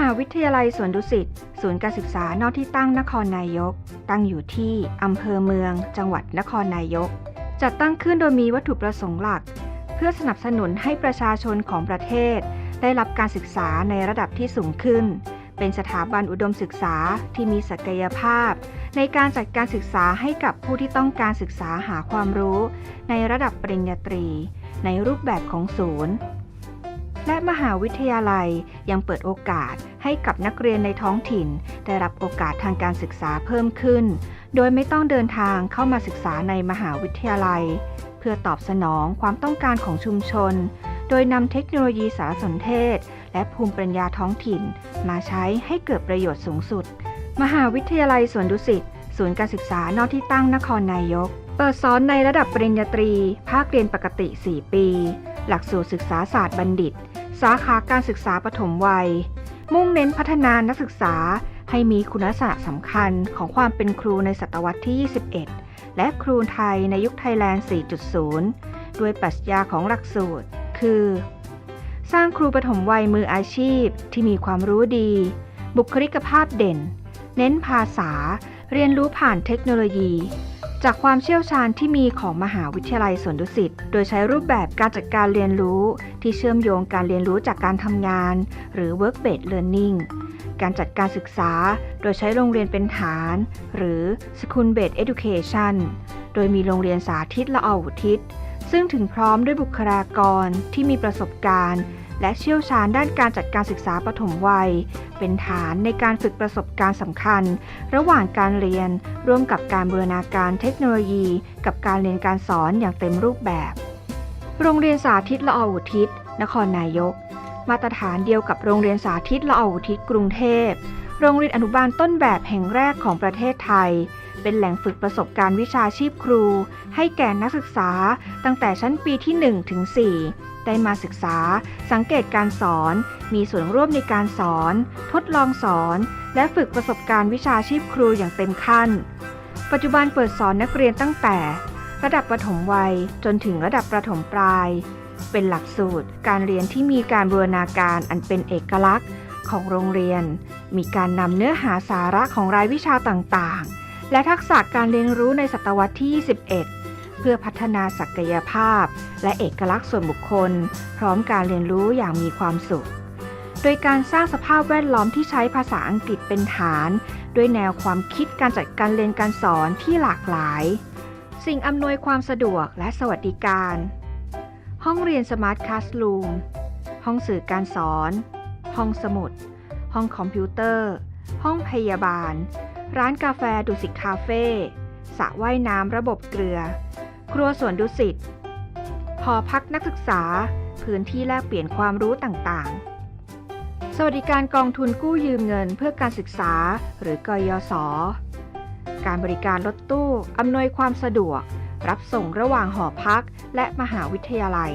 หาวิทยาลัยสวนดุสิต ศูนย์การศึกษานอกที่ตั้งนครนายก ตั้งอยู่ที่อำเภอเมือง จังหวัดนครนายก จัดตั้งขึ้นโดยมีวัตถุประสงค์หลัก เพื่อสนับสนุนให้ประชาชนของประเทศ ได้รับการศึกษาในระดับที่สูงขึ้น เป็นสถาบันอุดมศึกษาที่มีศักยภาพ ในการจัดการศึกษาให้กับผู้ที่ต้องการศึกษาหาความรู้ ในระดับปริญญาตรี ในรูปแบบของศูนย์ และมหาวิทยาลัยยังเปิดโอกาสให้กับนักเรียนในท้องถิ่น ได้รับโอกาสทางการศึกษาเพิ่มขึ้น โดยไม่ต้องเดินทางเข้ามาศึกษาในมหาวิทยาลัย เพื่อตอบสนองความต้องการของชุมชน โดยนำเทคโนโลยีสารสนเทศ และภูมิปัญญาท้องถิ่น มาใช้ให้เกิดประโยชน์สูงสุด มหาวิทยาลัยสวนดุสิตศูนย์การศึกษานอกที่ตั้งนครนายก เปิดสอนในระดับปริญญาตรี ภาคเรียนปกติ 4 ปี หลักสูตรศึกษาศาสตร์บัณฑิต สาขาการศึกษาปฐมวัย มุ่งเน้นพัฒนานักศึกษาให้มีคุณลักษณะสำคัญของความเป็นครูในศตวรรษที่ 21 และครูไทยในยุคไทยแลนด์ 4.0 ด้วยปรัชญาของหลักสูตร คือ สร้างครูปฐมวัยมืออาชีพที่มีความรู้ดี บุคลิกภาพเด่น เน้นภาษา เรียนรู้ผ่านเทคโนโลยี จากความเชี่ยวชาญที่มีของมหาวิทยาลัยสวนดุสิต โดยใช้รูปแบบการจัดการเรียนรู้ ที่เชื่อมโยงการเรียนรู้จากการทำงาน หรือ work based learning การจัดการศึกษา โดยใช้โรงเรียนเป็นฐาน หรือ school based education โดยมีโรงเรียนสาธิตละออุทิศ ซึ่งถึงพร้อมด้วยบุคลากรที่มีประสบการณ์ และเชี่ยวชาญด้านการจัดการศึกษาปฐมวัย เป็นฐานในการฝึกประสบการณ์สำคัญ ระหว่างการเรียน ร่วมกับการบูรณาการเทคโนโลยี กับการเรียนการสอนอย่างเต็มรูปแบบ โรงเรียนสาธิตละออุทิศ นครนายก มาตรฐานเดียวกับโรงเรียนสาธิตละอออุทิศกรุงเทพ โรงเรียนอนุบาลต้นแบบแห่งแรกของประเทศไทยเป็นแหล่งฝึกประสบการณ์วิชาชีพครู ให้แก่นักศึกษาตั้งแต่ชั้นปีที่ 1 ถึง 4 ได้มาศึกษา สังเกตการสอน มีส่วนร่วมในการสอน ทดลองสอน และฝึกประสบการณ์วิชาชีพครูอย่างเต็มขั้น ปัจจุบันเปิดสอนนักเรียนตั้งแต่ ระดับประถมวัยจนถึงระดับประถมปลาย เป็นหลักสูตรการเรียนที่มีการบูรณาการอันเป็นเอกลักษณ์ของโรงเรียน มีการนำเนื้อหาสาระของรายวิชาต่างๆ และทักษะการเรียนรู้ในศตวรรษที่ 21 เพื่อพัฒนาศักยภาพ และเอกลักษณ์ส่วนบุคคล พร้อมการเรียนรู้อย่างมีความสุข โดยการสร้างสภาพแวดล้อมที่ใช้ภาษาอังกฤษเป็นฐาน ด้วยแนวความคิดการจัดการเรียนการสอนที่หลากหลาย สิ่งอำนวยความสะดวกและสวัสดิการ ห้องเรียนสมาร์ทคลาส o ูมห้องสื่อการสอน ห้องสมุด ห้องคอมพิวเตอร์ ห้องพยาบาล ร้านกาแฟดุสิตคาเฟ่สระว่ายน้ำระบบเกลือ ครัวสวนดุสิตหอพักนักศึกษา พื้นที่แลกเปลี่ยนความรู้ต่างๆ สวัสดิการกองทุนกู้ยืมเงินเพื่อการศึกษาหรือกยศ การบริการรถตู้ อำนวยความสะดวก รับส่งระหว่างหอพักและมหาวิทยาลัย